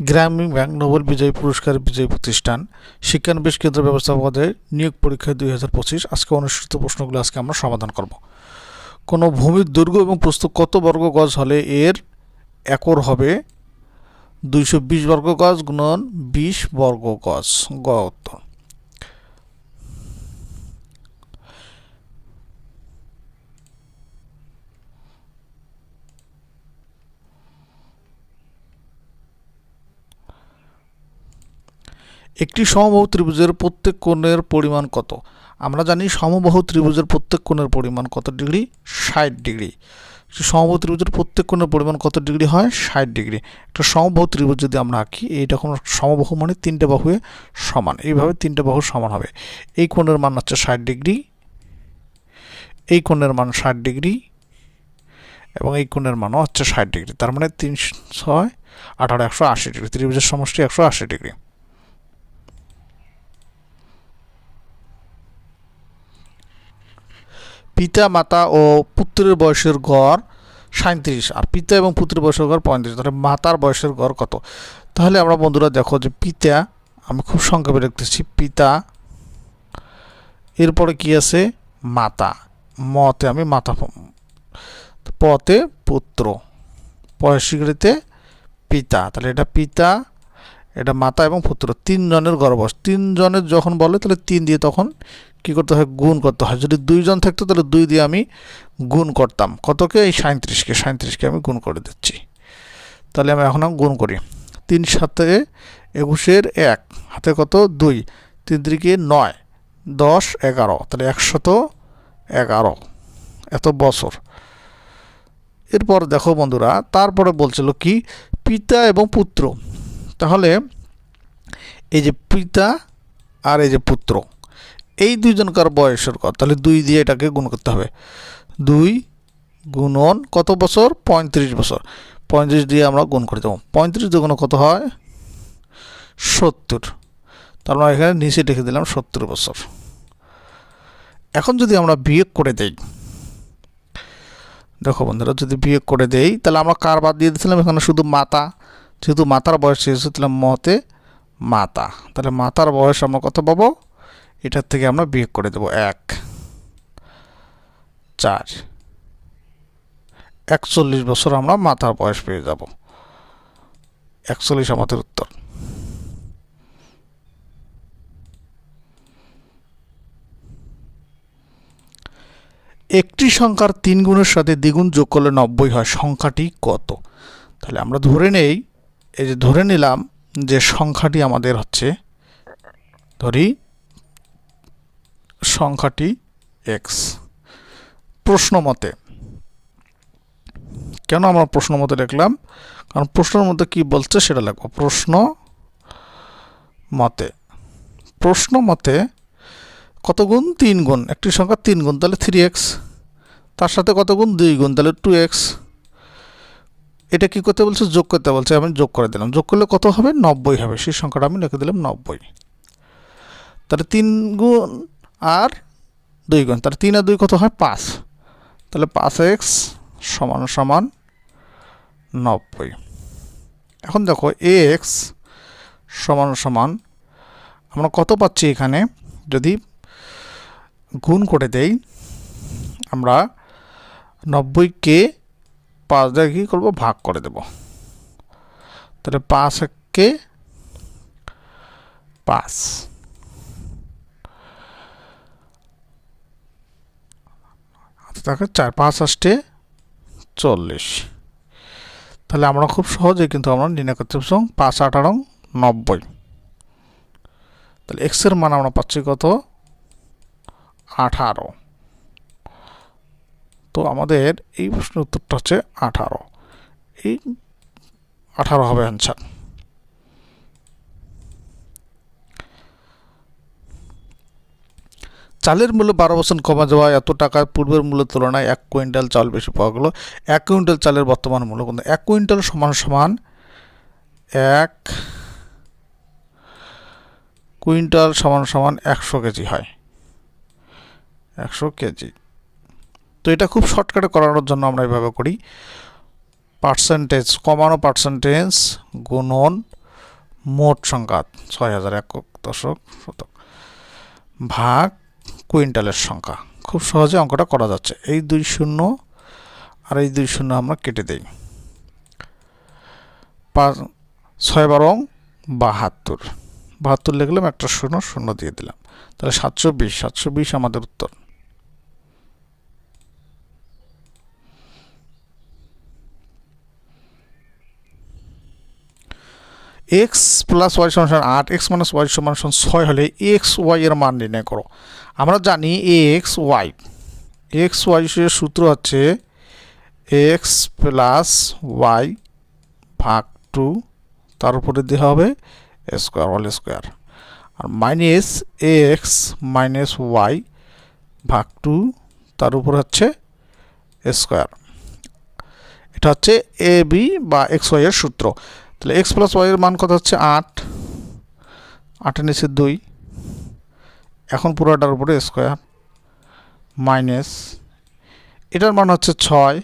গ্রামীণ bank Nobel বিজয়ী পুরস্কার বিজয়ী প্রতিষ্ঠান শিক্ষানবিশ কেন্দ্র ব্যবস্থাপকদের নিয়োগ পরীক্ষা দুই হাজার পঁচিশ। আজকে অনুষ্ঠিত প্রশ্নগুলো আজকে আমরা সমাধান করব। কোনো ভূমির দুর্গ এবং প্রস্তুত কত বর্গ গজ হলে এর একর হবে? দুইশো বিশ বর্গ গজ গুণন বিশ বর্গ গজ। গ উত্তর। একটি সমবাহু ত্রিভুজের প্রত্যেক কোণের পরিমাণ কত? আমরা জানি সমবাহু ত্রিভুজের প্রত্যেক কোণের পরিমাণ কত ডিগ্রি? ষাট ডিগ্রি। সমবাহু ত্রিভুজের প্রত্যেক কোণের পরিমাণ কত ডিগ্রি হয়? ষাট ডিগ্রি। একটা সমবাহু ত্রিভুজ যদি আমরা আঁকি, এইটা কোনো সমবাহু মানে তিনটে বাহুয়ে সমান। এইভাবে তিনটে বাহু সমান হবে। এই কোণের মান হচ্ছে ষাট ডিগ্রি। এই কোণের মান ষাট ডিগ্রি। এবং এই কোণের মানও হচ্ছে ষাট ডিগ্রি। তার মানে তিন ছয়, আঠারো একশো আশি ডিগ্রি। ত্রিভুজের সমষ্টি একশো আশি ডিগ্রি। পিতা, মাতা ও পুত্রের বয়সের গড় সাঁত্রিশ আর পিতা এবং পুত্রের বয়সের গড় পঁয়ত্রিশ। তাহলে মাতার বয়সের গড় কত? তাহলে আমরা বন্ধুরা দেখো যে পিতা, আমি খুব সংক্ষেপে লিখতেছি, পিতা, এরপরে কি আছে? মাতা। মতে আমি মাতা পতে পুত্র পয়সিগড়িতে পিতা। তাহলে এটা পিতা, এটা মাতা এবং পুত্র। তিনজনের গর্ভবয়স তিনজনের যখন বলে, তাহলে তিন দিয়ে তখন কি করতে হয়? গুণ করতে হয়। যদি দুইজন থাকতো, তাহলে দুই দিয়ে আমি গুণ করতাম। কতকে? এই সাঁত্রিশকে সাঁত্রিশকে আমি গুণ করে দিচ্ছি। তাহলে আমি এখন গুণ করি। তিন সাথে একুশের এক। হাতে কত? দুই। তিন দিকে নয়। দশ, এগারো। তাহলে একশত এগারো। এত বছর। এরপর দেখো বন্ধুরা, তারপরে বলছিল কি? পিতা এবং পুত্র। তাহলে এই যে পিতা আর এই যে পুত্র। এই দুইজনকার বয়সের কথা, তাহলে দুই দিয়ে এটাকে গুণ করতে হবে। দুই গুণন কত বছর? পঁয়ত্রিশ বছর। পঁয়ত্রিশ দিয়ে আমরা গুণ করে দেবো। পঁয়ত্রিশ দুগুণ কত হয়? সত্তর। তার মানে এখানে নিচে লিখে দিলাম সত্তর বছর। এখন যদি আমরা বিয়োগ করে দেই, দেখো বন্ধুরা, যদি বিয়োগ করে দেই, তাহলে আমরা কার বাদ দিয়ে দিয়েছিলাম? এখানে শুধু মাতা। যেহেতু মাতার বয়স হচ্ছিলাম মতে মাতা। তাহলে মাতার বয়স আমরা কত পাবো? এটার থেকে আমরা বিয়োগ করে দেব এক। চার। একচল্লিশ বছর আমরা মাথার বয়স পেয়ে যাব। একচল্লিশ আমাদের উত্তর। একটি সংখ্যার তিন গুণের সাথে দ্বিগুণ যোগ করলে নব্বই হয়, সংখ্যাটি কত? তাহলে আমরা ধরে নেই, এই যে ধরে নিলাম যে সংখ্যাটি আমাদের হচ্ছে, ধরি সংখ্যাটি এক্স প্রশ্ন মতে কেন আমরা প্রশ্ন মতে লিখলাম? কারণ প্রশ্নের মধ্যে কি বলছে সেটা লিখব। প্রশ্ন মতে প্রশ্ন মতে কত গুণ তিন গুণ একটি সংখ্যা তিন গুণ তাহলে থ্রি এক্স তার সাথে কত গুণ দুই গুণ তাহলে টু এক্স এটা কি করতে বলছে? যোগ করতে বলছে। আমি যোগ করে দিলাম। যোগ করলে কত হবে? নব্বই হবে। সেই সংখ্যাটা আমি লিখে দিলাম নব্বই। তাহলে তিন গুণ আর দুই গুণ, তাহলে তিন আর দুই কত হয়? পাঁচ। তাহলে পাঁচ এক্স সমান সমান নব্বই। এখন দেখো, এ এক্স সমান সমান আমরা কত পাচ্ছি এখানে? যদি গুণ করে দেই, আমরা নব্বইকে পাঁচ দিয়ে কী করব? ভাগ করে দেব। তাহলে পাঁচ এককে পাঁচ। থাকে চার, পাঁচ আষ্টে চল্লিশ। তাহলে আমরা খুব সহজে কিন্তু আমরা নির্ণয় করতে পারছি পাঁচ, আঠারো, নব্বই। তাহলে এক্সের মান আমরা পাচ্ছি কত? আঠারো। তো আমাদের এই প্রশ্নের উত্তরটা হচ্ছে আঠারো। এই আঠারো হবে অ্যান্সার চালের মূল্য বারো পার্সেন্ট কমা যাওয়া এত টাকার পূর্বের মূল্যের তুলনায় এক কুইন্টাল চাল বেশি পাওয়া গেলো। এক কুইন্টাল চালের বর্তমান মূল্য কিন্তু এক কুইন্টাল সমান সমান এক কুইন্টাল সমান সমান একশো কেজি হয়। একশো কেজি। তো এটা খুব শর্টকাটে করানোর জন্য আমরা এভাবে করি। পার্সেন্টেজ, কমানো পার্সেন্টেজ গুণন মোট সংখ্যা ছয় হাজার একক দশক শতক। ভাগ কুইন্টালের সংখ্যা। খুব সহজে অঙ্কটা করা যাচ্ছে। এই দুই শূন্য আর এই দুই শূন্য আমরা কেটে দেই। পাঁচ, ছয় বারং বাহাত্তর। বাহাত্তর লিখলাম, একটা শূন্য শূন্য দিয়ে দিলাম। তাহলে সাতশো বিশ সাতশো বিশ আমাদের উত্তর। এক্স প্লাস ওয়াই সমান আট এক্স মাইনাস ওয়াই সমান ছয় হলে এক্স ওয়াই এর মান নির্ণয় করো। আমরা জানি এক্স ওয়াই এক্স ওয়াই এর সূত্র হচ্ছে এক্স প্লাস ওয়াই ভাগ টু তার উপরে দেওয়া হবে স্কোয়ার অল স্কোয়ার আর মাইনাস এক্স মাইনাস ওয়াই ভাগ টু তার উপর হচ্ছে স্কোয়ার এটা হচ্ছে এ বি বা এক্স ওয়াই এর সূত্র। তাহলে এক্স প্লাস ওয়াই এর মান কত হচ্ছে? আট। আটের নিচে দুই। এখন পুরোটার উপরে স্কোয়ার মাইনাস এটার মান হচ্ছে ছয়।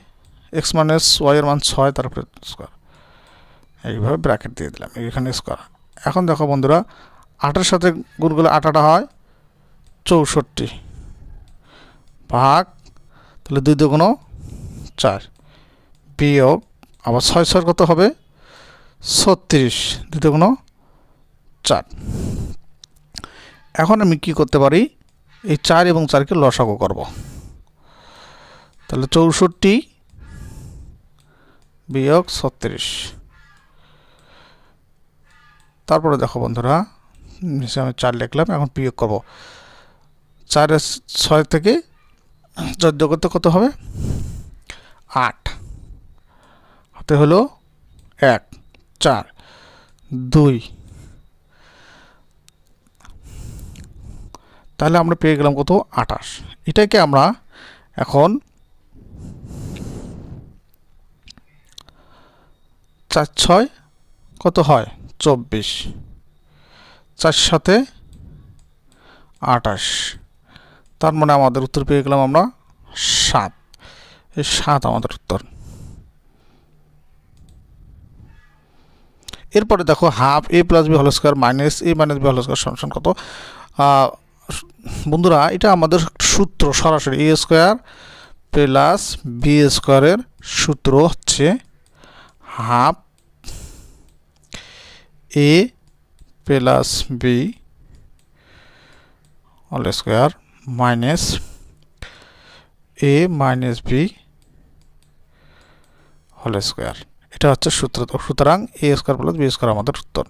এক্স মাইনাস ওয়াই এর মান ছয় তারপরে স্কোয়ার এইভাবে ব্র্যাকেট দিয়ে দিলাম, এখানে স্কোয়ার এখন দেখো বন্ধুরা, আটের সাথে গুণ করলে আটাটা হয় চৌষট্টি। ভাগ, তাহলে দুই দুগুণ চার। বিয়োগ, আবার ছয় ছয় কত হবে? ছত্রিশ দুই দুগুণ চার। এখন আমি কি করতে পারি? এই চার এবং চারকে লসাগু করব। তাহলে চৌষট্টি বিয়োগ ছত্রিশ। তারপরে দেখো বন্ধুরা, নিচে আমি চার লিখলাম, এখন বিয়োগ করব। চারের ছয় থেকে চোদ্দ করতে কত হবে? আট। হাতে হলো এক। চার, দুই। তাহলে আমরা পেয়ে গেলাম কত? আঠাশ। এটাকে আমরা এখন চার, ছয় কত হয়? চব্বিশ। চার সাথে আটাশ তার মানে আমাদের উত্তর পেয়ে গেলাম আমরা সাত। এই সাত আমাদের উত্তর। এরপরে দেখো half A plus B whole square minus A minus B whole square সমান কত? বন্ধুরা, এটা আমাদের সূত্র সরাসরি এ স্কোয়ার প্লাস বি স্কোয়ারের সূত্র হচ্ছে half A plus B whole square minus A minus B whole square. এটা হচ্ছে সূত্র। সুতরাং A square plus B square আমাদের উত্তর।